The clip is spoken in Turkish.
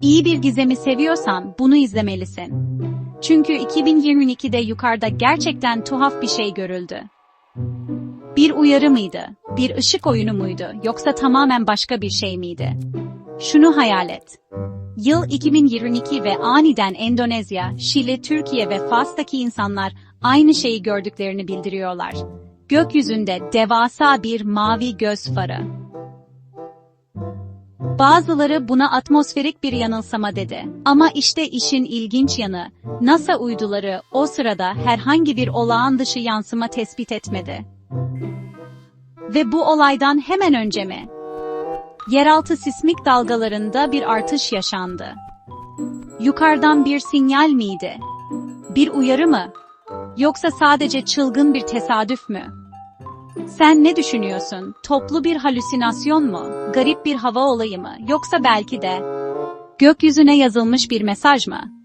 İyi bir gizemi seviyorsan bunu izlemelisin. Çünkü 2022'de yukarıda gerçekten tuhaf bir şey görüldü. Bir uyarı mıydı? Bir ışık oyunu muydu? Yoksa tamamen başka bir şey miydi? Şunu hayal et. Yıl 2022 ve aniden Endonezya, Şili, Türkiye ve Fas'taki insanlar aynı şeyi gördüklerini bildiriyorlar. Gökyüzünde devasa bir mavi göz farı. Bazıları buna atmosferik bir yanılsama dedi. Ama işte işin ilginç yanı, NASA uyduları o sırada herhangi bir olağan dışı yansıma tespit etmedi. Ve bu olaydan hemen önce mi? Yeraltı sismik dalgalarında bir artış yaşandı. Yukarıdan bir sinyal miydi? Bir uyarı mı? Yoksa sadece çılgın bir tesadüf mü? Sen ne düşünüyorsun? Toplu bir halüsinasyon mu? Garip bir hava olayı mı? Yoksa belki de gökyüzüne yazılmış bir mesaj mı?